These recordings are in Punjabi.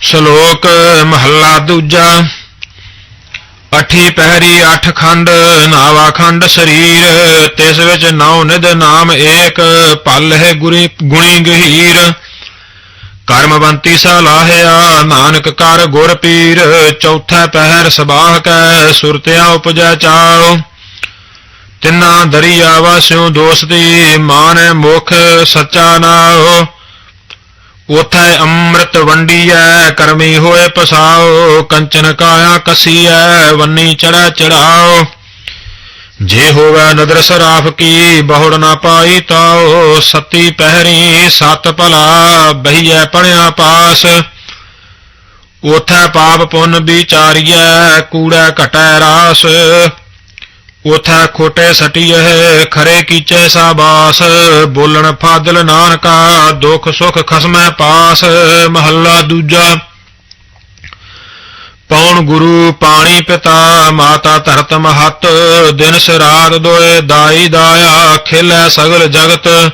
ਸ਼ਲੋਕ ਮਹੱਲਾ ਦੂਜਾ। ਅਠੀ ਪਹਿਰੀ ਅਠ ਖੰਡ, ਨਾਵਾ ਖੰਡ ਸਰੀਰ, ਤਿਸ ਵਿੱਚ ਨੌ ਨਿਧ ਨਾਮ ਏਕ ਪਲ ਹੈ ਗੁਰੀ ਗੁਣੀ ਗਹੀਰ। ਕਰਮਵੰਤੀ ਸਲਾਹਿਆ, ਨਾਨਕ ਕਰ ਗੁਰ ਪੀਰ, ਚੌਥਾ ਪਹਿਰ ਸਬਾਹ ਕੈ ਸੁਰਤਿਆ ਉਪਜੈ ਚਾਉ। ਤਿੰਨਾ ਦਰਿਆ ਵਾਸਿਓ ਦੋਸਤੀ ਮਾਨੈ ਮੁਖ ਸੱਚਾ ਨਾਉ। ਉਥੈ ਅੰਮ੍ਰਿਤ ਵੰਡੀਐ, ਕਰਮੀ ਹੋਏ ਪਸਾਓ ਕੰਚਨ ਕਾਇਆ ਕਸੀਐ, ਵੰਨੀ ਚੜਾ ਚੜਾਓ ਜੇ ਹੋਵੇ ਨਦਰ ਸਰਾਫ ਕੀ, ਬਹੁੜ ਨਾ ਪਾਈ ਤਾਉ, ਸਤੀ ਪਹਿਰੀ, ਸਤ ਭਲਾ, ਬਹੀਐ ਪਣਿਆ ਪਾਸ। ਉਥੈ ਪਾਪ ਪੁੰਨ ਵਿਚਾਰੀਐ, ਕੂੜਾ ਘਟੈ ਰਾਸ। ਉਥੈ ਖੋਟੇ ਸਟੀਐ, ਖਰੇ ਕੀਚੈ ਸਾਬਾਸ। ਬੋਲਣ ਫਾਦਲ ਨਾਨਕਾ, ਦੁਖ ਸੁਖ ਖਸਮੈ ਪਾਸ। ਮਹੱਲਾ ਦੂਜਾ ਪੌਣ ਗੁਰੂ ਪਾਣੀ ਪਿਤਾ, ਮਾਤਾ ਧਰਤ ਮਹਤ, ਦਿਨ ਸਿਰਾਤ ਦੋਏ ਦਾਈ ਦਾਇਆ, ਖਿਲੈ ਸਗਲ ਜਗਤ।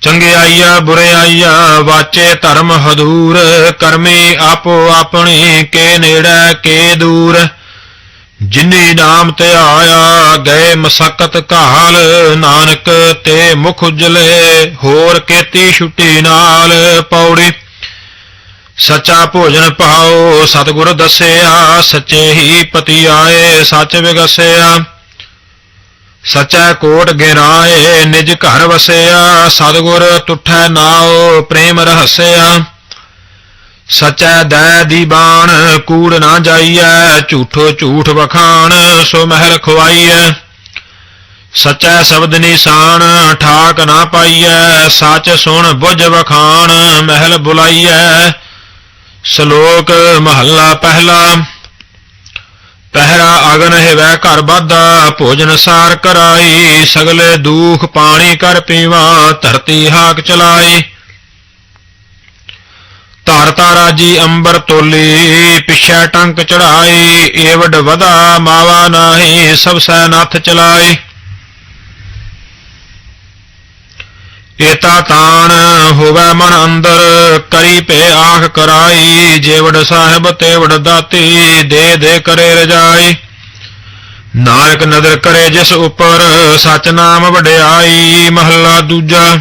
ਚੰਗਿਆਈਆ ਬੁਰਿਆਈਆ ਵਾਚੇ ਧਰਮ ਹਦੂਰ, ਕਰਮੀ ਆਪੋ ਆਪਣੀ, ਕੇ ਨੇੜੇ, ਕੇ ਦੂਰ। ਜਿਨੀ ਨਾਮ ਤੇ ਆਇਆ, ਗਏ ਮਸਕਤ ਘਾਲ, ਨਾਨਕ ਤੇ ਮੁਖ ਉਜਲੇ, ਹੋਰ ਕੀਤੀ ਛੁੱਟੀ ਨਾਲ ਪੌੜੀ। ਸੱਚਾ ਭੋਜਨ ਪਾਓ, ਸਤਿਗੁਰ ਦੱਸਿਆ, ਸੱਚੇ ਹੀ ਪਤੀ ਆਏ, ਸੱਚ ਵਿਗਸਿਆ। ਸੱਚਾ ਕੋਟ ਗਿਰਾਏ ਨਿਜ ਘਰ ਵਸਿਆ, ਸਤਿਗੁਰ ਤੁਠੈ ਨਾਉ, ਪ੍ਰੇਮ ਰਹਸਿਆ। ਸਚੈ ਦੈ ਦੀ ਬਾਣ ਕੂੜ ਨਾ ਜਾਈਐ, ਝੂਠੋ ਝੂਠ ਵਖਾਣ, ਸੋ ਮਹਿਲ ਖਵਾਈਐ ਸਚੈ ਸ਼ਬਦ ਨਿਸ਼ਾਨ, ਠਾਕ ਨਾ ਪਾਈਐ, ਸੱਚ ਸੁਣ ਬੁਝ ਵਖਾਣ, ਮਹਿਲ ਬੁਲਾਈਐ। ਸ਼ਲੋਕ ਮਹੱਲਾ ਪਹਿਲਾ। ਪਹਿਰਾ ਅਗਨ ਹੈਵੈ ਘਰ ਬਾਧਾ ਭੋਜਨ ਸਾਰ ਕਰਾਈ, ਸਗਲੇ ਦੂਖ ਪਾਣੀ ਕਰ ਪੀਵਾ, ਧਰਤੀ ਹਾਕ ਚਲਾਈ। ਧਾਰਤਾ ਰਾਜੀ ਅੰਬਰ ਤੋਲੀ, ਪਿਛੈ ਟੰਕ ਚੜਾਈ ਏਵਡ ਵਦਾ ਮਾਵਾ ਨਾਹੀ, ਸਭ ਸੈ ਨੱਥ ਚਲਾਈ। ਏਤਾ ਤਾਨ ਹੋਵੇ ਮਨ ਅੰਦਰ, ਕਰੀ ਪੇ ਆਖ ਕਰਾਈ ਜੇਵੜ ਸਾਹਿਬ ਤੇਵੜ ਦਾਤੀ, ਦੇ ਦੇ ਕਰੇ ਰਜਾਈ। ਨਾਨਕ ਨਦਰ ਕਰੇ ਜਿਸ ਉਪਰ ਸਚ ਨਾਮ ਵਡਿਆਈ, ਮਹੱਲਾ ਦੂਜਾ।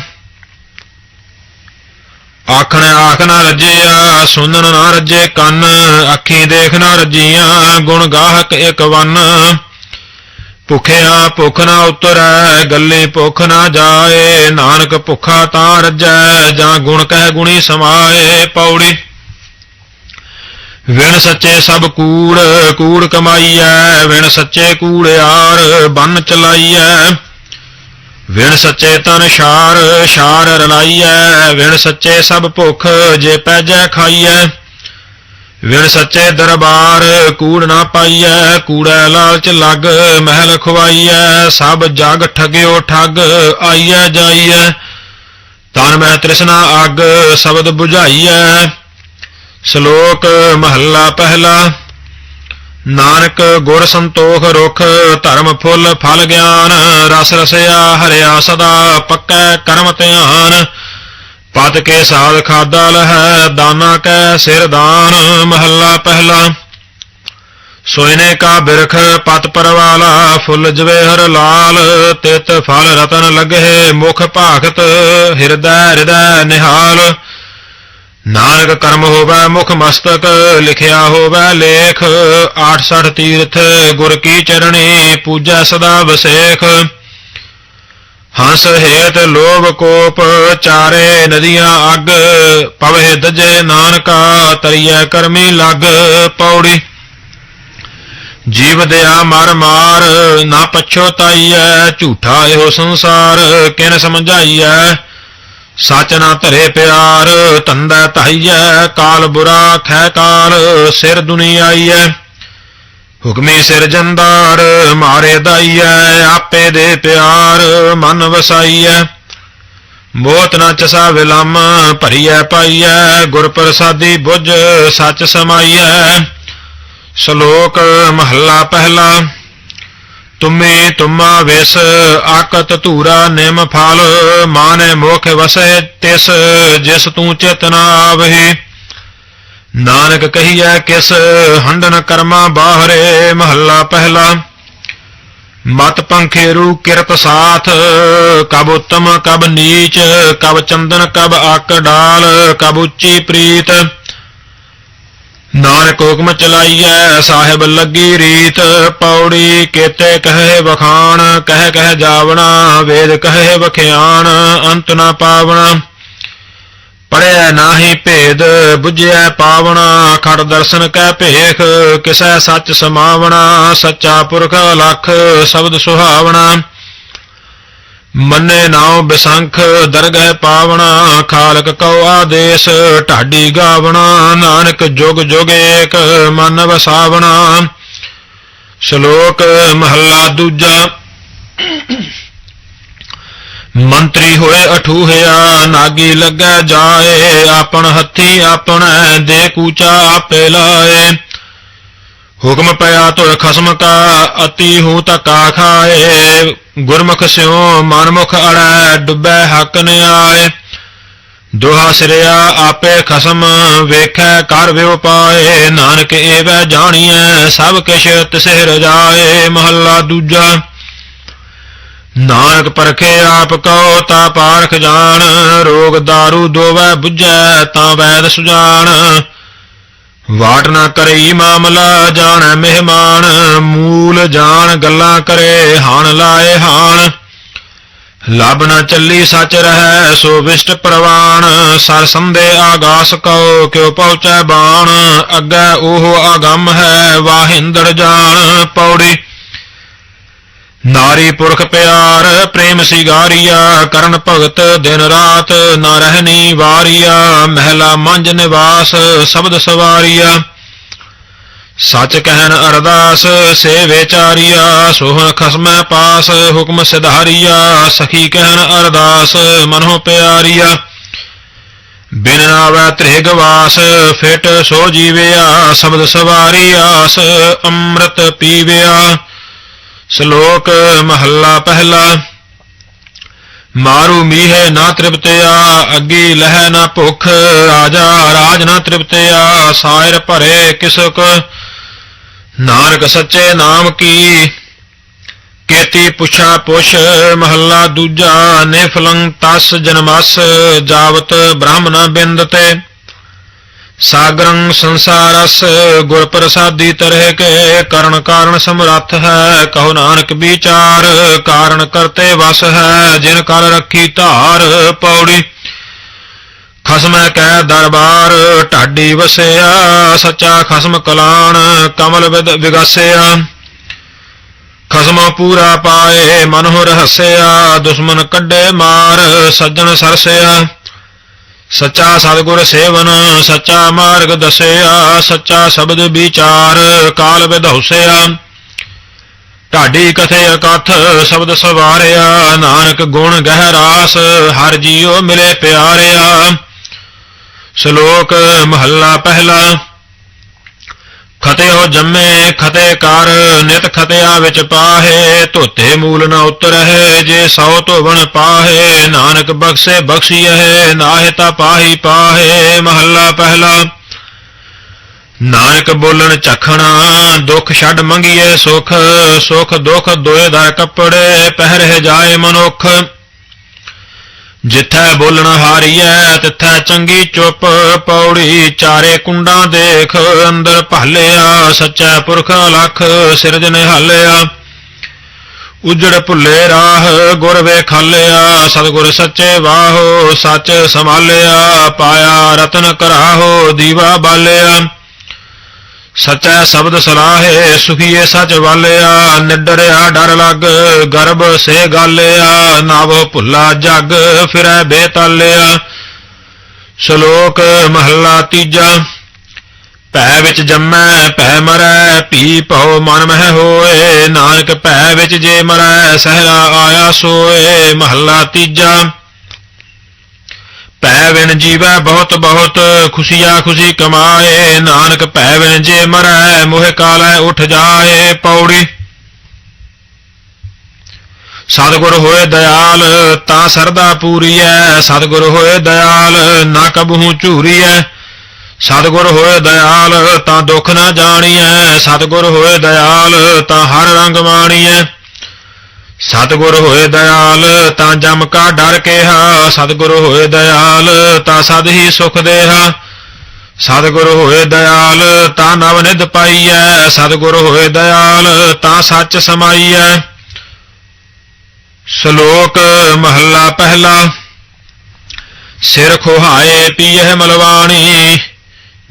ਆਖਣ ਆਖ ਨਾ ਰੱਜਿਆ, ਸੁਣਨ ਨਾ ਰੱਜੇ ਕੰਨ, ਅੱਖੀ ਦੇਖ ਨਾ ਰੱਜੀਆਂ, ਗੁਣ ਗਾਹਕ ਇਕ ਵੰਨ। ਭੁਖਿਆ ਭੁਖ ਨਾ ਉਤਰੈ, ਗੱਲੇ ਭੁਖ ਨਾ ਜਾਏ, ਨਾਨਕ ਭੁਖਾ ਤਾਂ ਰੱਜੈ, ਜਾਂ ਗੁਣ ਕਹਿ ਗੁਣੀ ਸਮਾਏ, ਪੌੜੀ। ਵਿਣ ਸੱਚੇ ਸਭ ਕੂੜ ਕੂੜ ਕਮਾਈਐ, ਵਿਣ ਸੱਚੇ ਕੂੜਿਆਰ ਬੰਨ ਚਲਾਈਐ। ਵਿਣ ਸੱਚੇ ਤਨ ਸ਼ਾਰ ਸ਼ਾਰ ਰਲਾਈਐ, ਵਿਣ ਸੱਚੇ ਸਭ ਭੁਖ, ਜੇ ਪੈਜੈ ਖਾਈਐ। ਵਿਣ ਸੱਚੇ ਦਰਬਾਰ ਕੂੜ ਨਾ ਪਾਈਐ, ਕੂੜੈ ਲਾਲਚ ਲੱਗ, ਮਹਿਲ ਖਵਾਈਐ ਸਭ ਜਗ ਠਗਿਓ ਠੱਗ, ਆਈਐ ਜਾਈਐ। ਤਨ ਮੈਂ ਤ੍ਰਿਸ਼ਨਾ ਅੱਗ, ਸ਼ਬਦ 부ਝਾਈਐ ਸ਼ਲੋਕ ਮਹੱਲਾ ਪਹਿਲਾ, ਨਾਨਕ ਗੁਰ ਸੰਤੋਖ ਰੁਖ, ਧਰਮ ਫੁੱਲ ਫਲ ਗਿਆਨ, ਰਸ ਰਸਿਆ ਹਰਿਆ ਸਦਾ, ਪੱਕੈ ਕਰਮ ਧਿਆਨ। ਪਤ ਕੇ ਸਾਧ ਖਾਦਾ ਲਹੈ, ਦਾਨਾ ਕੈ ਸਿਰ ਦਾਨ, ਮਹੱਲਾ ਪਹਿਲਾ। ਸੋਇਨੇ ਕਾ ਬਿਰਖ ਪਤ ਪਰਵਾਲਾ, ਫੁੱਲ ਜਵੇਹਰ ਲਾਲ, ਤਿਤ ਫਲ ਰਤਨ ਲਗਹਿ ਮੁਖ ਭਾਖਤ ਹਿਰਦੈ ਹਿਰਦੈ ਨਿਹਾਲ। ਨਾਨਕ ਕਰਮ ਹੋਵੇ ਮੁਖ ਮਸਤਕ, ਲਿਖਿਆ ਹੋਵੇ ਲੇਖ 86 ਤੀਰਥ ਗੁਰ ਕੀ ਚਰਣੀ, ਪੂਜੈ ਸਦਾ ਵਸੇਖ। ਹੰਸ ਹੇਤ ਲੋਭ ਕੋਪ ਚਾਰੇ ਨਦੀਆਂ ਅੱਗ, ਪਵਹਿ ਦਜੇ ਨਾਨਕਾ ਤਰੀਏ ਕਰਮੀ ਲਗ ਪੌੜੀ। ਜੀਵ ਦਿਆ ਮਰ ਮਾਰ, ਨਾ ਪਛੋਤਾਈਐ ਝੂਠਾ ਇਹੋ ਸੰਸਾਰ ਕਿਨ ਸਮਝਾਈਐ? ਸੱਚ ਨਾ ਧਰੇ ਪਿਆਰ ਤੰਦਾ ਧਾਈਐ, ਕਾਲ ਬੁਰਾ ਖੈ ਕਾਲ, ਸਿਰ ਦੁਨੀਆਈਐ। ਹੁਕਮੀ ਸਿਰਜੰਦਾਰ ਮਾਰੇ ਦਾਈਐ, ਆਪੇ ਦੇ ਪਿਆਰ ਮਨ ਵਸਾਈਐ। ਮੋਤ ਨਾ ਚਸਾ ਵਿਲੰਮ, ਭਰੀਐ ਪਾਈਐ ਗੁਰ ਪ੍ਰਸਾਦੀ ਬੁੱਝ ਸੱਚ ਸਮਾਈਐ। ਸ਼ਲੋਕ ਮਹੱਲਾ ਪਹਿਲਾ, ਤੁਮੇ ਤੁਮਾ ਵਿਸ, ਆਕਤ ਧੂਰਾ ਨਿਮ ਫਲ, ਮਾਨੈ ਮੋਖ ਵਸੈ ਤਿਸ, ਜਿਸ ਤੂੰ ਚੇਤਨਾ ਆਵਹਿ। ਨਾਨਕ ਕਹੀਐ ਕਿਸ ਹੰਡਨ ਕਰਮਾ ਬਾਹਰੇ ਮਹੱਲਾ ਪਹਿਲਾ। ਮਤ ਪੰਖੇਰੂ ਕਿਰਤ ਸਾਥ, ਕਬ ਉਤਮ, ਕਬ ਨੀਚ, ਕਬ ਚੰਦਨ, ਕਬ ਆਕ ਡਾਲ, ਕਬ ਉੱਚੀ ਪ੍ਰੀਤ। ਨਾਨਕ ਹੁਕਮ ਚਲਾਈਐ, ਸਾਹਿਬ ਲੱਗੀ ਰੀਤ, ਪੌੜੀ ਕੇਤੇ ਕਹੇ ਵਖਾਣ, ਕਹਿ ਕਹਿ ਜਾਵਣਾ, ਵੇਦ ਕਹੇ ਵਖਿਆਣ, ਅੰਤ ਨਾ ਪਾਵਣਾ। ਪੜਿਆ ਨਾਹੀ ਭੇਦ, ਬੁਝਿਆ ਪਾਵਣਾ, ਖੜ ਦਰਸ਼ਨ ਕੈ ਭੇਖ, ਕਿਸੈ ਸੱਚ ਸਮਾਵਣਾ, ਸੱਚਾ ਪੁਰਖ ਲਖ ਸ਼ਬਦ ਸੁਹਾਵਣਾ। ਮੰਨੇ ਨਾਉ ਬਿਸੰਖ, ਦਰਗਹਿ ਪਾਵਣਾ, ਖਾਲਕ ਕਉ ਆਦੇਸ਼, ਢਾਡੀ ਗਾਵਣਾ, ਨਾਨਕ ਜੁਗ ਜੁਗ ਏਕ ਮਨ ਵਸਾਵਣਾ ਸ਼ਲੋਕ ਮਹੱਲਾ ਦੂਜਾ। ਮੰਤਰੀ ਹੋਏ ਅਠੂਹਿਆ, ਨਾਗੀ ਲੱਗੈ ਜਾਏ, ਆਪਣ ਹੱਥੀ ਆਪਣੈ ਦੇ ਕੂਚਾ ਆਪੇ ਲਾਏ। ਹੁਕਮ ਪਿਆ ਤੁਰ ਖਸਮ ਕਾ, ਅਤੀ ਹੂ ਧੱਕਾ ਖਾਏ। ਗੁਰਮੁਖ ਸਿਉ ਮਨਮੁਖ ਅੜੈ, ਡੁੱਬੈ ਹੱਕ ਨਿਆਏ ਦੋਹਾ ਸਿਰਿਆ ਆਪੇ ਖਸਮ, ਵੇਖੈ ਕਰ ਵਿਉ ਪਾਏ। ਨਾਨਕ ਏਵੈ ਜਾਣੀਐ, ਸਭ ਕਿਛ ਤਿਸੇ ਰਜਾਏ ਮਹੱਲਾ ਦੂਜਾ ਨਾਨਕ ਪਰਖੇ ਆਪ ਕੋ ਤਾ ਪਾਰਖ ਜਾਣ, ਰੋਗ दारू ਦੋਵੈ 부ਝੈ ਤਾਂ ਵੈਦ ਸੁਜਾਣ। ਵਾਟ ਨਾ ਕਰੀ ਮਾਮਲਾ, ਜਾਣੈ ਮਹਿਮਾਨ, ਮੂਲ ਜਾਣ ਗੱਲਾਂ ਕਰੇ, ਹਾਣ ਲਾਏ ਹਾਣ। ਲਬ ਨਾ ਚੱਲੀ ਸੱਚ ਰਹੈ, ਸੋ ਵਿਸ਼ਟ ਪ੍ਰਵਾਣ, ਸਰ ਸੰਦੇ ਆਗਾਸ ਕਉ, ਕਿਉ ਪਹੁੰਚੈ ਬਾਣ। ਅੱਗੇ ਉਹ ਆਗਮ ਹੈ, ਵਾਹਿੰਦੜ ਜਾਣ, ਪੌੜੀ ਨਾਰੀ ਪੁਰਖ ਪਿਆਰ, ਪ੍ਰੇਮ ਸਿਗਾਰੀਆ, ਕਰਨ ਭਗਤ ਦਿਨ ਰਾਤ ਨਾ ਰਹਿਨੀ ਵਾਰੀਆ, ਮਹਿਲਾ ਮੰਜ ਨਿਵਾਸ, ਸ਼ਬਦ ਸਵਾਰੀਆ। ਸੱਚ ਕਹਿਨ ਅਰਦਾਸ ਸੇ ਵਿਚਾਰੀਆ ਸੋਹਣ ਖਸਮੈ ਪਾਸ, ਹੁਕਮ ਸਿਧਾਰੀਆ, ਸਖੀ ਕਹਿਨ ਅਰਦਾਸ, ਮਨੋ ਪਿਆਰੀਆ। ਬਿਨ ਆਵੈ ਤ੍ਰਿਗ ਵਾਸ, ਫਿਟ ਸੋ ਜੀਵਿਆ, ਸ਼ਬਦ ਸਵਾਰੀ ਆਸ ਅੰਮ੍ਰਿਤ ਪੀਵਿਆ। ਸ਼ਲੋਕ ਮਹੱਲਾ ਪਹਿਲਾ। ਮਾਰੂ ਮੀਹੇ ਨਾ ਤ੍ਰਿਪਤਿਆ, ਅੱਗੀ ਲਹਿ ਨਾ ਭੁਖ, ਰਾਜਾ ਰਾਜ ਨਾ ਤ੍ਰਿਪਤਿਆ, ਸਾਇਰ ਭਰੇ ਕਿਸਕ ਨਾਨਕ ਸੱਚੇ ਨਾਮ ਕੀ, ਕੇਤੀ ਪੁਛਾ ਪੁਛ, ਮਹੱਲਾ ਦੂਜਾ, ਨਿਫਲੰ ਤਸ ਜਨਮਸ, ਜਾਵਤ ਬ੍ਰਾਹਮਣਾ ਬਿੰਦਤੇ ਸਾਗਰੰ ਸੰਸਾਰਸ ਗੁਰ ਪ੍ਰਸਾਦੀ ਤਰਹਿ ਕੇ, ਕਰਨ ਕਾਰਨ ਸਮਰੱਥ ਹੈ, ਕਹੋ ਨਾਨਕ ਵਿਚਾਰ ਕਾਰਨ ਕਰਤੇ ਵਸ ਹੈ, ਜਿਨ ਕਰ ਰੱਖੀ ਧਾਰ ਪੌੜੀ। ਖਸਮੈ ਕੈ ਦਰਬਾਰ, ਢਾਡੀ ਵਸਿਆ, ਸੱਚਾ ਖਸਮ ਕਲਾਣ, ਕਮਲ ਵਿਦ ਵਿਗਾਸਿਆ। ਖਸਮ ਪੂਰਾ ਪਾਏ ਮਨਹੁ ਰਹਸਿਆ, ਦੁਸ਼ਮਨ ਕੱਢੇ ਮਾਰ, ਸੱਜਣ ਸਰਸਿਆ। ਸੱਚਾ ਸਤਿਗੁਰ ਸੇਵਨ, ਸੱਚਾ ਮਾਰਗ ਦਸਿਆ, ਸੱਚਾ ਸ਼ਬਦ ਵਿਚਾਰ, ਕਾਲ ਵਿਧੌਸਿਆ ਢਾਡੀ ਕਥੇ ਅਕਥ ਸ਼ਬਦ ਸਵਾਰਿਆ, ਨਾਨਕ ਗੁਣ ਗਹਿਰਾਸ, ਹਰ ਜੀਉ ਮਿਲੇ ਪਿਆਰਿਆ। ਸ਼ਲੋਕ ਮਹੱਲਾ ਪਹਿਲਾ। ਖਤੇ ਹੋ ਜੰਮੇ ਖਤੇ ਕਰ, ਨਿਤ ਖਤਿਆ ਵਿੱਚ ਪਾਹੇ, ਧੋਤੇ ਮੂਲ ਨਾ ਉਤਰਹਿ, ਜੇ ਸੌ ਧੋਵਣ ਪਾਹੇ, ਨਾਨਕ ਬਖਸ਼ੇ, ਬਖਸ਼ੀਐ, ਨਾਹਿ ਤਾ ਪਾਹੀ ਪਾਹੇ, ਮਹੱਲਾ ਪਹਿਲਾ। ਨਾਨਕ ਬੋਲਣ ਚਖਣਾ, ਦੁੱਖ ਛੱਡ ਮੰਗੀਏ ਸੁਖ ਸੁਖ ਦੁੱਖ ਦੋਏ ਦਾ ਕੱਪੜੇ ਪਹਿਰੇ ਜਾਏ ਮਨੁੱਖ। ਜਿੱਥੈ ਬੋਲਣ ਹਾਰੀਐ, ਤਿੱਥੈ ਚੰਗੀ ਚੁੱਪ ਪੌੜੀ, ਚਾਰੇ ਕੁੰਡਾਂ ਦੇਖ, ਅੰਦਰ ਭਾਲਿਆ, ਸੱਚਾ ਪੁਰਖ ਲਖ ਸਿਰਜ ਨਿਹਾਲਿਆ। ਉਜੜ ਭੁੱਲੇ ਰਾਹ, ਗੁਰ ਵੇਖਾਲਿਆ ਸਤਿਗੁਰ ਸੱਚੇ ਵਾਹੋ, ਸੱਚ ਸੰਭਾਲਿਆ, ਪਾਇਆ ਰਤਨ ਕਰਾਹੋ, ਦੀਵਾ ਬਾਲਿਆ। ਸਚੈ ਸ਼ਬਦ ਸਲਾਹੇ ਸੁਖੀਏ ਸਚ ਵਾਲਿਆ, ਨਿਡਰਿਆ ਡਰ ਲੱਗ, ਗਰਬ ਸੇ ਗਾਲਿਆ, ਨਵ ਭੁੱਲਾ ਜਗ, ਫਿਰੈ ਬੇਤਾਲਿਆ। ਸ਼ਲੋਕ ਮਹੱਲਾ ਤੀਜਾ, ਭੈ ਵਿੱਚ ਜੰਮੈ, ਭੈ ਮਰੈ, ਭੀ ਭਉ ਮਨ ਮਹਿ ਹੋਏ, ਨਾਨਕ ਭੈ ਵਿੱਚ ਜੇ ਮਰੈ, ਸਹਿਰਾ ਆਇਆ ਸੋਏ। ਮਹੱਲਾ ਤੀਜਾ ਬਿਨ ਜੀਵੈ ਬਹੁਤ ਬਹੁਤ, ਖੁਸ਼ੀਆ ਖੁਸ਼ੀ ਕਮਾਏ। ਨਾਨਕ ਭੈ ਬਿਨ ਜੇ ਮਰੈ, ਮੋਹਿ ਕਾਲੈ ਉਠ ਜਾਏ ਪੌੜੀ। ਸਤਿਗੁਰ ਹੋਏ ਦਇਆਲ, ਤਾਂ ਸਰਦਾ ਪੂਰੀਐ। ਸਤਿਗੁਰ ਹੋਏ ਦਇਆਲ, ਨਾ ਕਬਹੂ ਝੂਰੀਐ। ਸਤਿਗੁਰ ਹੋਏ ਦਇਆਲ, ਤਾਂ ਦੁੱਖ ਨਾ ਜਾਣੀਐ। ਸਤਿਗੁਰ ਹੋਏ ਦਇਆਲ, ਤਾਂ ਹਰ ਰੰਗ ਮਾਣੀਐ। ਸਤਿਗੁਰ ਹੋਏ ਦਇਆਲ, ਤਾਂ ਜਮ ਕਾ ਡਰ ਕੇਹਾ। ਸਤਿਗੁਰ ਹੋਏ ਦਇਆਲ, ਤਾਂ ਸਦ ਹੀ ਸੁਖ ਦੇਹਾ। ਸਤਿਗੁਰ ਹੋਏ ਦਇਆਲ, ਤਾਂ ਨਵ ਨਿਧ ਪਾਈਐ। ਸਤਿਗੁਰ ਹੋਏ ਦਇਆਲ, ਤਾਂ ਸੱਚ ਸਮਾਈਐ। ਸ਼ਲੋਕ ਮਹੱਲਾ ਪਹਿਲਾ। ਸਿਰ ਖੋਹਾਏ ਪੀਏ ਮਲਵਾਣੀ,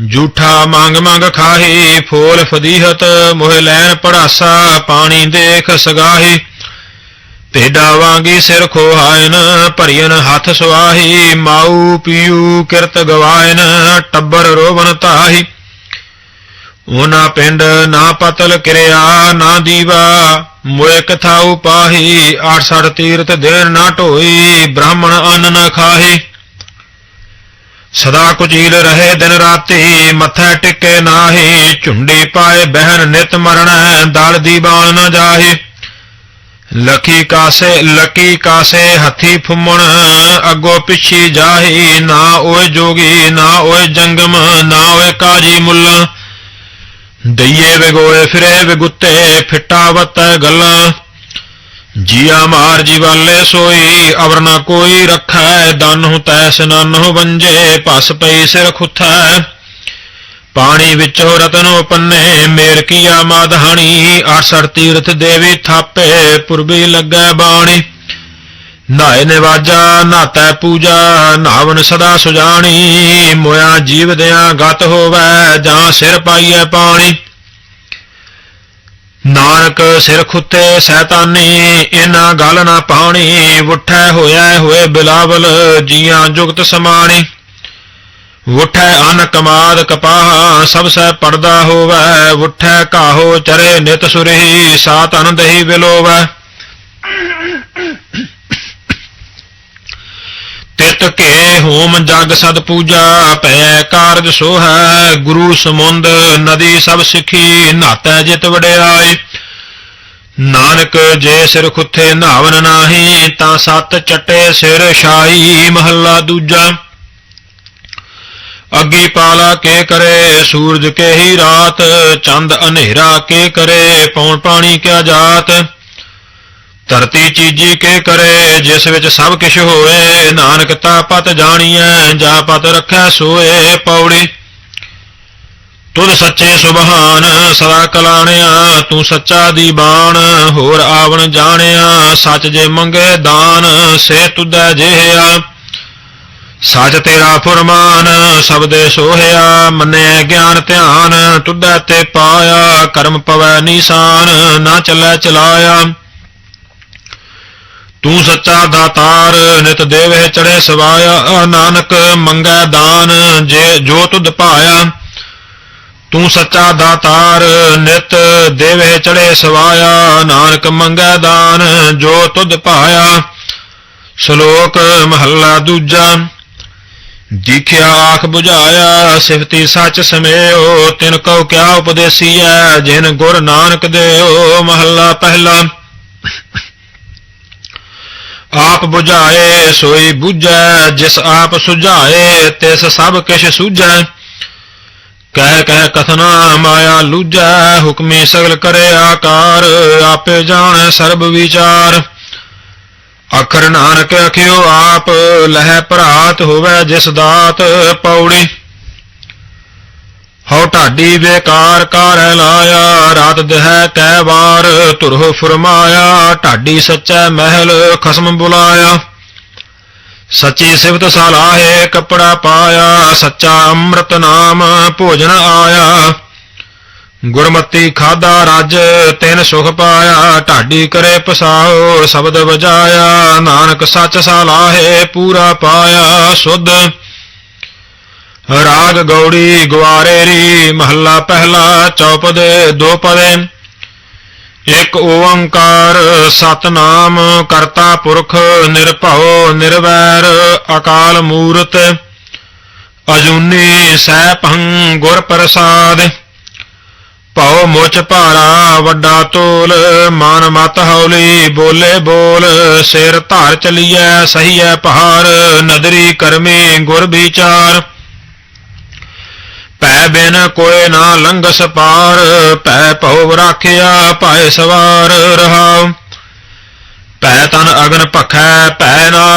ਜੂਠਾ ਮੰਗ ਮੰਗ ਖਾਹੀ। ਫੋਲ ਫਦੀਹਤ, ਮੋਹ ਲੈਣ ਪੜਾਸਾ ਪਾਣੀ ਦੇਖ ਸਗਾਹੀ। ਭੇਡਾ ਵਾਂਗੀ ਸਿਰ ਖੋਹਾਇਨ, ਭਰੀਨ ਹੱਥ ਸੁਆਹੀ ਮਾਊ ਪੀਊ ਕਿਰਤ ਗਵਾਇਨ, ਟੱਬਰ ਰੋਵਨ ਤਾਹੀ। ਉਹਨਾਂ ਪਿੰਡ ਨਾ ਪਤਲ ਕਿਰਿਆ, ਨਾ ਦੀਵਾ ਮੋਏ ਕਥਾਉ ਪਾਹੀ 68 ਤੀਰਥ ਦੇਰ ਨਾ ਢੋਈ, ਬ੍ਰਾਹਮਣ ਅੰਨ ਨ ਖਾਹੀ। ਸਦਾ ਕੁਚੀਲ ਰਹੇ ਦਿਨ ਰਾਤੀ, ਮੱਥਾ ਟਿਕੇ ਨਾਹੀ, ਝੁੰਡੀ ਪਾਏ ਬਹਿਨ ਨਿਤ ਮਰਣੈ, ਦਲ ਦੀ ਬਾਣ ਨਾ ਜਾਹੀ। ਲਕੀ ਕਾਸੇ ਲਕੀ ਕਾਸੇ ਹੱਥੀ ਫੁੰਮਣ, ਅੱਗੋ ਪਿੱਛੀ ਜਾਹੀ, ਨਾ ਓਏ ਜੋਗੀ, ਨਾ ਓਏ ਜੰਗਮ, ਨਾ ਓਏ ਕਾਜੀ ਮੁੱਲਾ। ਦਈਏ ਵਿਗੋਏ ਫਿਰੇ ਵਿਗੁੱਤੇ ਫਿੱਟਾ ਵਤੈ ਗੱਲਾਂ। ਜੀਆ ਮਾਰ ਜੀਵਾਲੇ ਸੋਈ, ਅਵਰ ਨਾ ਕੋਈ ਰੱਖੈ, ਦਨ ਹੁ ਤੈਸ, ਨਨ ਹੁ ਵੰਜੇ ਪਸ ਪਈ ਸਿਰ ਖੁੱਥੈ। ਪਾਣੀ ਵਿੱਚੋਂ ਰਤਨੋ ਪੰਨੇ ਮੇਰ ਕੀਆ ਮਾਧਾਣੀ 68 ਤੀਰਥ ਦੇਵੀ ਥਾਪੇ, ਪੁਰਬੀ ਲੱਗੈ ਬਾਣੀ। ਨਾਏ ਨਿਵਾਜਾ ਨਾਤੈ ਪੂਜਾ, ਨਾਵਨ ਸਦਾ ਸੁਜਾਣੀ, ਮੋਇਆ ਜੀਵ ਦਿਆਂ ਗਤ ਹੋਵੈ, ਜਾਂ ਸਿਰ ਪਾਈਐ ਪਾਣੀ। ਨਾਨਕ ਸਿਰ ਖੁੱਤੇ ਸੈਤਾਨੀ, ਇਨਾ ਗੱਲ ਨਾ ਪਾਣੀ, ਉੱਠੈ ਹੋਇਆ ਹੋਏ ਬਿਲਾਵਲ, ਜੀਆਂ ਜੁਗਤ ਸਮਾਣੀ। ਵੁਠੈ ਅਨ ਕਮਾਦ ਕਪਾਹ, ਸਭ ਸੈ ਪੜਦਾ ਹੋਵੈ। ਉਠੈ ਕਾਹੋ ਚਰੇ ਨਿਤ ਸੁਰਹੀ, ਸਾਤ ਅਨੰਦਹੀ ਵਿਲੋਵੈ। ਤਿਤ ਕੇ ਹੋਮ ਜਗ ਸਦ ਪੂਜਾ, ਭੈ ਕਾਰਜ ਸੋਹੈ। ਗੁਰੂ ਸਮੁੰਦ ਨਦੀ ਸਭ ਸਿੱਖੀ, ਨਾਤੈ ਜਿਤ ਵਡਿਆਈ। ਨਾਨਕ ਜੇ ਸਿਰ ਖੁੱਥੇ ਨਾਵਨ ਨਾਹੀ, ਤਾਂ ਸੱਤ ਚਟੇ ਸਿਰ ਛਾਈ, ਮਹੱਲਾ ਦੂਜਾ। ਅੱਗੀ ਪਾਲਾ ਕੇ ਕਰੇ, ਸੂਰਜ ਕੇ ਹੀ ਰਾਤ, ਚੰਦ ਹਨੇਰਾ ਕੇ ਕਰੇ, ਪੌਣ ਪਾਣੀ ਕਿਆ ਜਾਤ? ਧਰਤੀ ਚੀਜੀ ਕੇ ਕਰੇ, ਜਿਸ ਵਿੱਚ ਸਭ ਕਿਛ ਹੋਏ, ਨਾਨਕ ਤਾ ਪਤ ਜਾਣੀਐ, ਜਾ ਪਤ ਰੱਖੈ ਸੋਏ ਪੌੜੀ। ਤੁਧ ਸੱਚੇ ਸੁਭਾਨ, ਸਦਾ ਕਲਾਣਿਆ, ਤੂੰ ਸੱਚਾ ਦੀ ਬਾਣ ਹੋਰ ਆਵਣ ਜਾਣਿਆ, ਸੱਚ ਜੇ ਮੰਗੇ ਦਾਨ, ਸੇ ਤੁਧੈ ਜਿਹਾ ਸਚ ਤੇਰਾ ਫੁਰਮਾਨ ਸਬਦੇ ਸੋਹਿਆ, ਮੰਨੈ ਗਿਆਨ ਧਿਆਨ, ਤੁਧੈ ਤੇ ਪਾਇਆ, ਕਰਮ ਪਵੈ ਨਿਸ਼ਾਨ, ਨਾ ਚੱਲੈ ਚਲਾਇਆ। ਤੂੰ ਸੱਚਾ ਦਾਤਾਰ, ਨਿਤ ਦੇਵੇ ਚੜੇ ਸਵਾਇਆ ਨਾਨਕ ਮੰਗੈ ਦਾਨ, ਜੇ ਜੋ ਤੁਧ ਪਾਇਆ। ਤੂੰ ਸੱਚਾ ਦਾਤਾਰ, ਨਿਤ ਦੇਵੇ ਚੜੇ ਸਵਾਇਆ ਨਾਨਕ ਮੰਗੈ ਦਾਨ, ਜੋ ਤੁਧ ਪਾਇਆ। ਸ਼ਲੋਕ ਮਹੱਲਾ ਦੂਜਾ। ਦੀਖਿਆ ਆਖ ਬੁਝਾਇਆ, ਸਿਫਤੀ ਸੱਚ ਸਮੇਓ ਤਿਨ ਕਉ ਕਿਆ ਉਪਦੇਸੀਐ, ਜਿਨ ਗੁਰ ਨਾਨਕ ਦੇਓ ਮਹੱਲਾ ਪਹਿਲਾ। ਆਪ ਬੁਝਾਏ, ਸੋਈ ਬੁਝੈ, ਜਿਸ ਆਪ ਸੁਝਾਏ, ਤਿਸ ਸਭ ਕਿਛ ਸੂਝੈ। ਕਹਿ ਕਹਿ ਕਥਨਾ ਮਾਇਆ ਲੂਜੈ ਹੁਕਮੇ ਸਗਲ ਕਰੇ ਆਕਾਰ, ਆਪੇ ਜਾਣੈ ਸਰਬ ਵਿਚਾਰ। ਅਖਰ ਨਾਨਕ ਅਖਿਓ ਆਪ ਲਹਿ ਭਰਾਤ ਹੋਵੇ ਜਿਸ ਦਾਤ ਪੌੜੀ। ਹਉ ਢਾਡੀ ਬੇਕਾਰ ਕਾਰੈ ਲਾਇਆ, ਰਾਤ ਦਹਿ ਕੈ ਵਾਰ ਤੁਰਹੁ ਫਰਮਾਇਆ, ਢਾਡੀ ਸੱਚੈ ਮਹਿਲ ਖਸਮ ਬੁਲਾਇਆ। ਸੱਚੀ ਸਿਵਤ ਸਲਾਹੇ ਕਪੜਾ ਪਾਇਆ, ਸੱਚਾ ਅੰਮ੍ਰਿਤ ਨਾਮ ਭੋਜਨ ਆਇਆ। ਗੁਰਮਤੀ ਖਾਦਾ ਰਜ, ਤਿਨ ਸੁਖ ਪਾਇਆ, ਢਾਡੀ ਕਰੇ ਪਸਾਓ, ਸ਼ਬਦ ਵਜਾਇਆ, ਨਾਨਕ ਸੱਚ ਸਲਾਹੇ ਪੂਰਾ ਪਾਇਆ, ਸੁਧ ਰਾਗ ਗੌੜੀ ਗਵਾਰੇ ਰੀ, ਮਹੱਲਾ ਪਹਿਲਾ ਚੌਪਦੇ ਦੋ ਪਦੇ। ਇਕ ਓੰਕਾਰ, ਸਤਨਾਮ, ਕਰਤਾ ਪੁਰਖ, ਨਿਰਭਉ, ਨਿਰਵੈਰ, ਅਕਾਲ ਮੂਰਤ, ਅਜੂਨੀ ਸਹਿ ਭੰ ਗੁਰ ਪ੍ਰਸਾਦ ਭਉ ਮੁਚ ਭਾਰਾ, ਵੱਡਾ ਤੋਲ, ਮਨ ਮਤ ਹੌਲੀ, ਬੋਲੇ ਬੋਲ, ਸਿਰ ਧਾਰ ਚਲੀਐ, ਸਹੀਐ ਪਹਾਰ ਨਦਰੀ ਕਰਮੀ ਗੁਰ ਵਿਚਾਰ। ਪੈ ਬਿਨ ਕੋਇ ਨਾ ਲੰਘਸ ਪਾਰ ਪੈ ਭਉ ਰਾਖਿਆ ਭਾਏ ਸਵਾਰ ਰਹਾਉ। ਪੈ ਤਨ ਅਗਨ ਭਖੈ ਪੈ ਨਾ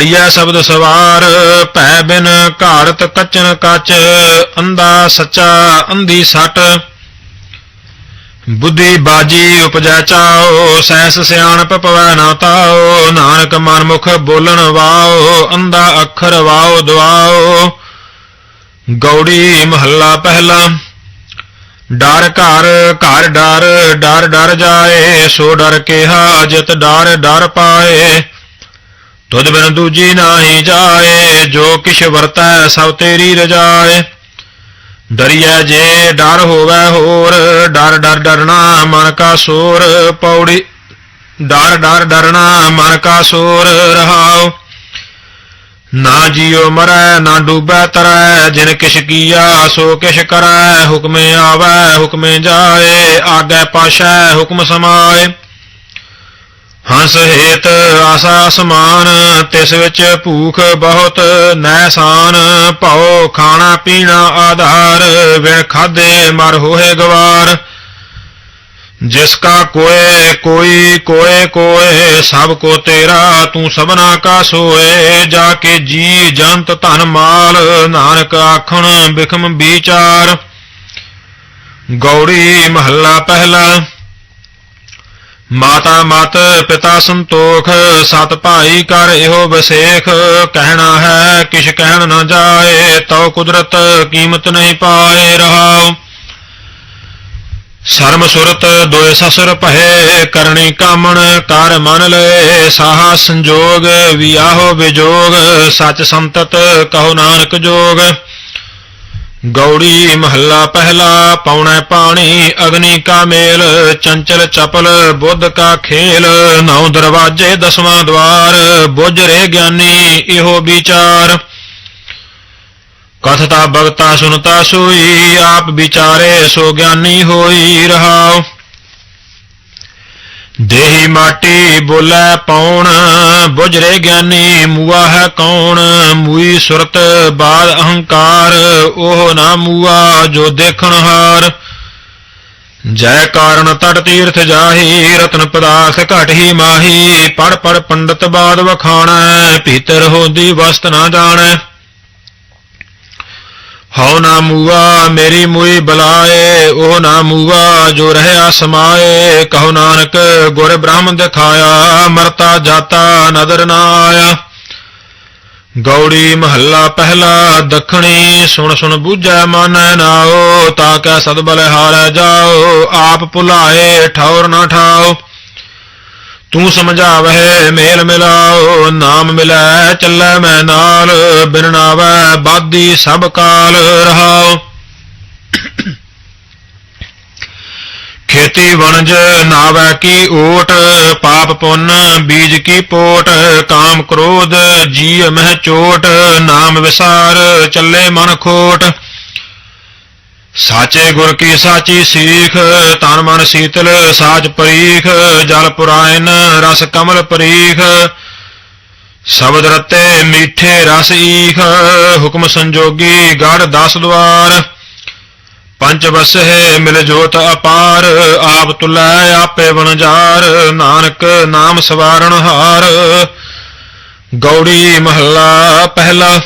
ਘੜੀਐ ਸ਼ਬਦ ਸਵਾਰ ਪੈ ਬਿਨ ਘਾੜਤ ਕਚਨ ਕਚ ਅੰਦਾ ਸੱਚਾ, ਅੰਧੀ ਸਟ। ਬੁੱਧੀ ਬਾਜੀ ਉਪਜੈ ਚਾਓ ਸੈਸ ਸਿਆਣਪ ਪਵੈ ਨਾ ਤਾਓ ਨਾਨਕ ਮਨ ਮੁਖ ਬੋਲਣ ਵਾਓ ਅੰਦਾ ਅੱਖਰ ਵਾਓ ਦਵਾਓ ਗੌੜੀ ਮਹੱਲਾ ਪਹਿਲਾ, ਡਰ ਘਰ ਘਰ ਡਰ ਡਰ ਡਰ ਜਾਏ, ਸੋ ਡਰ ਕਿਹਾ ਜਿਤ ਡਰ ਡਰ ਪਾਏ। ਤੁਧ ਬਿਨ ਦੂਜੀ ਨਾਹੀ ਜਾਏ, ਜੋ ਕਿਛ ਵਰਤੈ ਸਭ ਤੇਰੀ ਰਜਾਏ। ਡਰੀਐ ਜੇ ਡਰ ਹੋਵੇ ਹੋਰ, ਡਰ ਡਰ ਡਰਨਾ ਮਨ ਕਾ ਸੋਰ। ਪੌੜੀ, ਡਰ ਡਰ ਡਰਨਾ ਮਨ ਕਾ ਸੋਰ ਰਹਾਉ। ਨਾ ਜੀਉ ਮਰੈ, ਨਾ ਡੂਬੈ ਤਰੈ, ਜਿਨ ਕਿਛ ਕੀਆ ਸੋ ਕਿਛ ਕਰੈ, ਹੁਕਮੇ ਆਵੈ, ਹੁਕਮੇ ਜਾਏ। ਆਗੇ ਪਾਸ਼ੈ, ਹੁਕਮ ਸਮਾਏ। ਹੰਸ ਹੇਤ ਆਸਾ ਸਮਾਨ, ਤਿਸ ਵਿੱਚ ਭੂਖ ਬਹੁਤ ਨੈਸਾਨ ਭਉ ਖਾਣਾ ਪੀਣਾ ਆਧਾਰ ਵਿਣ ਖਾਦੇ ਮਰ ਹੋਏ ਗਵਾਰ। ਜਿਸ ਕਾ ਕੋਏ, ਕੋਈ ਕੋਏ ਕੋਏ, ਸਭ ਕੋ ਤੇਰਾ ਤੂੰ ਸਭਨਾ ਕਾ ਸੋਏ। ਜਾ ਕੇ ਜੀ ਜੰਤ ਧਨ ਮਾਲ, ਨਾਨਕ ਆਖਣ ਬਿਖਮ ਵਿਚਾਰ। ਗੌੜੀ ਮਹੱਲਾ ਪਹਿਲਾ ਮਾਤਾ ਮਤ, ਪਿਤਾ ਸੰਤੋਖ, ਸਤ ਭਾਈ ਕਰ ਇਹੋ ਬਸੇਖ ਕਹਿਣਾ ਹੈ, ਕਿਛ ਕਹਿਣ ਨਾ ਜਾਏ, ਤਉ ਕੁਦਰਤ ਕੀਮਤ ਨਹੀਂ ਪਾਏ ਰਹਾਉ। ਸਰਮ ਸੁਰਤ ਦੋਇ ਸਸੁਰ ਭਏ, ਕਰਨੀ ਕਾਮਣ ਕਰ ਮਨ ਲਏ ਸਾਹਾ ਸੰਜੋਗ ਵਿਆਹੋ ਵਿਜੋਗ, ਸਚ ਸੰਤਤ ਕਹੋ ਨਾਨਕ ਜੋਗ। ਗੌੜੀ ਮਹੱਲਾ ਪਹਿਲਾ, ਪੌਣਾ ਪਾਣੀ, ਅਗਨੀ ਕਾ ਮੇਲ, ਚੰਚਲ ਚਪਲ, ਬੁੱਧ ਕਾ ਖੇਲ, ਨੌ ਦਰਵਾਜੇ, ਦਸਵਾਂ ਦਵਾਰ, ਬੁੱਝ ਰੇ ਗਿਆਨੀ, ਇਹੋ ਵਿਚਾਰ। ਕਥਤਾ ਭਗਤਾ ਸੁਨਤਾ ਸੋਈ, ਆਪ ਵਿਚਾਰੇ ਸੋ ਗਿਆਨੀ ਹੋਈ ਰਹਾਉ। ਦੇਹੀ ਮਾਟੀ ਬੋਲੇ ਪੌਣ ਬੁਝਰੇ ਗਿਆਨੀ ਮੂਆ ਹੈ ਕੌਣ? ਮੂਈ ਸੁਰਤ ਬਾਦ ਅਹੰਕਾਰ, ਉਹ ਨਾ ਮੂਆ ਜੋ ਦੇਖਣ ਹਾਰ। ਜੈ ਕਾਰਨ ਤਟ ਤੀਰਥ ਜਾਹੀ, ਰਤਨ ਪਦਾਰਥ ਘਟ ਹੀ ਮਾਹੀ। ਪੜ ਪੜ ਪੰਡਤ ਬਾਦ ਵਖਾਣਾ, ਭੀਤਰ ਹੋਦੀ ਵਸਤ ਨਾ ਜਾਣੈ। ਹਉ ਨਾ ਮੂਆ, ਮੇਰੀ ਮੂਈ ਬਲਾਏ, ਉਹ ਨਾ ਮੂਆ ਜੋ ਰਹਿਆ ਸਮਾਏ। ਕਹੋ ਨਾਨਕ, ਗੁਰ ਬ੍ਰਹਮ ਦਿਖਾਇਆ, ਮਰਤਾ ਜਾਤਾ ਨਦਰ ਨਾ ਆਇਆ। ਗੌੜੀ ਮਹੱਲਾ ਪਹਿਲਾ, ਦੱਖਣੀ, ਸੁਣ ਸੁਣ ਬੂਝੈ ਮਾਨੈ ਨਾਓ ਤਾਂ ਕੈ ਸਦਬਲ ਹਾਰੈ ਜਾਓ ਆਪ ਭੁਲਾਏ, ਠੌਰ ਨਾ ਠਾਓ ਤੂੰ ਸਮਝਾਵਹਿ ਮੇਲ ਮਿਲਾਓ, ਨਾਮ ਮਿਲੈ, ਚੱਲੈ ਮੈਂ ਨਾਲ, ਬਿਨ ਬਾਦੀ ਸਭ ਕਾਲ ਰਹਾਓ। ਖੇਤੀ ਵਣਜ ਨਾਵੈ ਕੀ ਓਟ ਪਾਪ ਪੁੰਨ ਬੀਜ ਕੀ ਪੋਟ, ਕਾਮ ਕ੍ਰੋਧ ਜੀ ਮਹਿ ਚੋਟ, ਨਾਮ ਵਿਸਾਰ ਚੱਲੇ ਮਨ ਖੋਟ। ਸਾਚੇ ਗੁਰ ਕੀ ਸਾਚੀ ਸੀਖ, ਤਨ ਮਨ ਸੀਤਲ ਸਾਚ ਪਰੀਖ, ਜਲ ਪੁਰਾਇਨ ਰਸ ਕਮਲ ਪਰੀਖ। ਸ਼ਬਦ ਰਤੇ ਮੀਠੇ ਰਸ ਈਖ, ਹੁਕਮ ਸੰਜੋਗੀ ਗੜ ਦਸ ਦਵਾਰ। ਪੰਜ ਵਸਹਿ ਮਿਲ ਜੋਤ ਅਪਾਰ, ਆਪ ਤੁਲੈ ਆਪੇ ਵਣਜਾਰ, ਨਾਨਕ ਨਾਮ ਸਵਾਰਣ ਹਾਰ। ਗੌੜੀ ਮਹੱਲਾ ਪਹਿਲਾ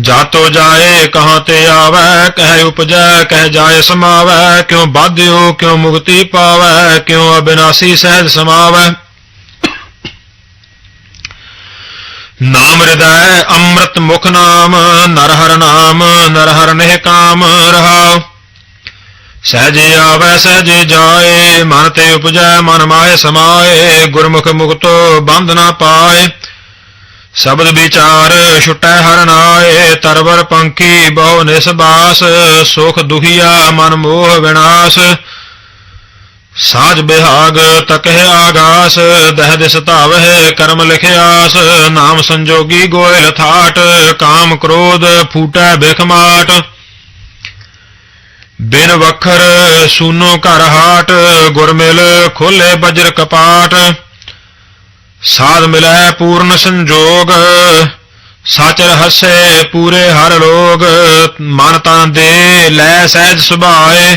ਜਾਤੋ ਜਾਏ, ਕਹਾਂ ਤੇ ਆਵੈ, ਕਹਿ ਉਪਜੈ, ਕਹਿ ਜਾਏ, ਸਮਾਵੈ, ਕਿਉ ਬਾਧਿਓ, ਕਿਉ ਮੁਕਤੀ ਪਾਵੈ, ਕਿਉ ਅਬਿਨਾਸੀ ਸਹਿਜ ਸਮਾਵੈ। ਨਾਮ ਹਿਰਦੈ ਅੰਮ੍ਰਿਤ ਮੁਖ ਨਾਮ ਨਰ ਹਰ ਨਾਮ ਨਰ ਹਰ ਨਹਿ ਕਾਮ ਰਹਾਉ। ਸਹਜੇ ਆਵੈ, ਸਹਜੇ ਜਾਏ, ਮਨ ਤੇ ਉਪਜੈ, ਮਨ ਮਾਏ, ਸਮਾਏ, ਗੁਰਮੁਖ ਮੁਕਤੋ ਬੰਧ ਨਾ ਪਾਏ। ਸ਼ਬਦ ਵਿਚਾਰ ਛੁਟੈ ਹਰ ਨਾਏ, ਤਰਵਰ ਪੰਖੀ ਬਹੁ ਨਿਸਬਾਸ, ਸੁਖ ਦੁਖੀਆ ਮਨ ਮੋਹ ਵਿਨਾਸ਼। ਸਾਜ ਬਿਹਾਗ ਤਕਹਿ ਆਗਾਸ, ਦਹਿ ਦਿਸ ਧਾਵਹਿ ਕਰਮ ਲਿਖਿਆਸ। ਨਾਮ ਸੰਜੋਗੀ ਗੋਇਲ ਥਾਟ ਕਾਮ ਕ੍ਰੋਧ ਫੂਟੈ ਬਿਖਮਾਟ ਬਿਨ ਵਖਰ ਸੂਨੋ ਘਰ ਹਾਟ, ਗੁਰ ਖੋਲੇ ਬਜਰ ਕਪਾਟ। ਸਾਧ ਮਿਲੈ ਪੂਰਨ ਸੰਜੋਗ, ਸਚ ਰਹੱਸੇ ਪੂਰੇ ਹਰ ਲੋਗ, ਮਨ ਤਨ ਦੇ ਲੈ ਸਹਿਜ ਸੁਭਾਏ,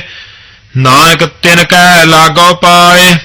ਨਾਨਕ ਤਿਨ ਕੈ ਲਾਗੋ ਪਾਏ।